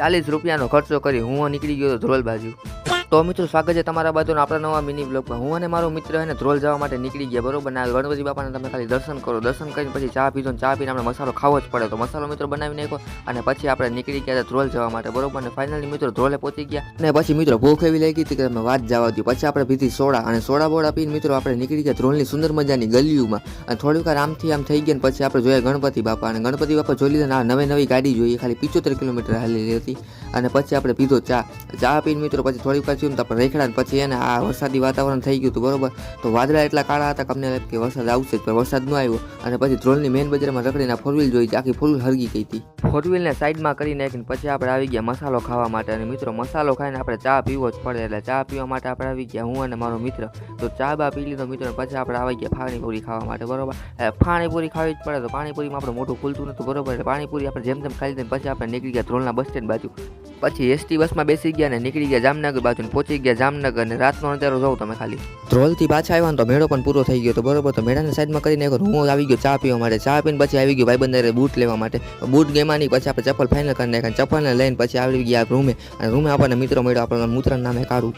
ચાલીસ રૂપિયાનો ખર્ચો કરી હું નીકળી ગયો ધ્રોલ બાજુ. તો મિત્રો, સ્વાગત છે તમારા બાજુના આપણા નવા મિની બ્લોગમાં. હું અને મારો મિત્ર હે ધ્રોલ જવા માટે નીકળી ગયા, બરોબર? ને ગણપતિ બાપાને તમે ખાલી દર્શન કરો. દર્શન કરીને પછી ચા પીધો ચા પીને આપણે મસાલો ખાવો જ પડે. તો મસાલો મિત્રો બનાવી નાખ્યો અને પછી આપણે નીકળી ગયા ધ્રોલ જવા માટે, બરોબર? ને ફાઇનલી મિત્રો ધ્રોલે પહોંચી ગયા. અને પછી મિત્રો ભૂખ એવી લાગી હતી કે તમે વાત જવા દો પછી આપણે પીધી સોડા અને સોડા બોડા પીને મિત્રો આપણે નીકળી ગયા ધ્રોલની સુંદર મજાની ગલીઓમાં. અને થોડીક વાર આમથી આમ થઈ ગયા પછી આપણે જોયા ગણપતિ બાપા. અને ગણપતિ બાપા જોઈ લીધા નવી નવી ગાડી જોઈએ. ખાલી પિચોતેર કિલોમીટર હાલી હતી. અને પછી આપણે પીધો ચા. ચા પીને મિત્રો પછી થોડીક વાર થયું ને રેખડા પછી એને આ વરસાદી વાતાવરણ થઈ ગયું હતું, બરોબર? તો વાદળા એટલા કાળા હતા કે અમને કે વરસાદ આવશે જ, પણ વરસાદ ન આવ્યો. અને પછી ધ્રોલની મેન બજારમાં રખડીને ફોર વ્હીલ જોઈ, આખી ફોર વ્હીલ હરગી ગઈ હતી. ફોર વ્હીલને સાઈડમાં કરી નાખીને પછી આપણે આવી ગયા મસાલો ખાવા માટે. અને મિત્રો, મસાલો ખાઈને આપણે ચા પીવો જ પડે, એટલે ચા પીવા માટે આપણે આવી ગયા, હું અને મારો મિત્ર. તો ચા બા પી લીધો, મિત્રો પછી આપણે આવી ગયા પાણીપુરી ખાવા માટે, બરોબર? પાણીપુરી ખાવી જ પડે, તો પાણીપુરીમાં આપણે મોટું ખુલતું નતું, બરોબર? એટલે પાણીપુરી આપણે જેમ તેમ ખાઈ લીધી પછી આપણે નીકળી ગયા ધ્રોલના બસ સ્ટેન્ડ બાજુ. પછી એસટી બસમાં બેસી ગયા અને નીકળી ગયા જામનગર બાજુ. પહોંચી ગયા જામનગર ને રાતનો અંધારો જોઉં તમે ખાલી. ધ્રોલથી પાછા આવ્યા તો મેળો પણ પૂરો થઈ ગયો તો બરોબર તો મેળાની સાઈડમાં કરીને એક હું આવી ગયો ચા પીવા માટે. ચા પીને પછી આવી ગયો ભાઈબંધ બૂટ લેવા માટે. બૂટ ગેમાની પછી આપણે ચપ્પલ ફાઇનલ કરી નાખ્યા ચપ્પલને લઈને પછી આવી ગયા રૂમે અને રૂમે આપણને મિત્રો મળ્યો, આપણને મૂત્રણ નામે કાઢું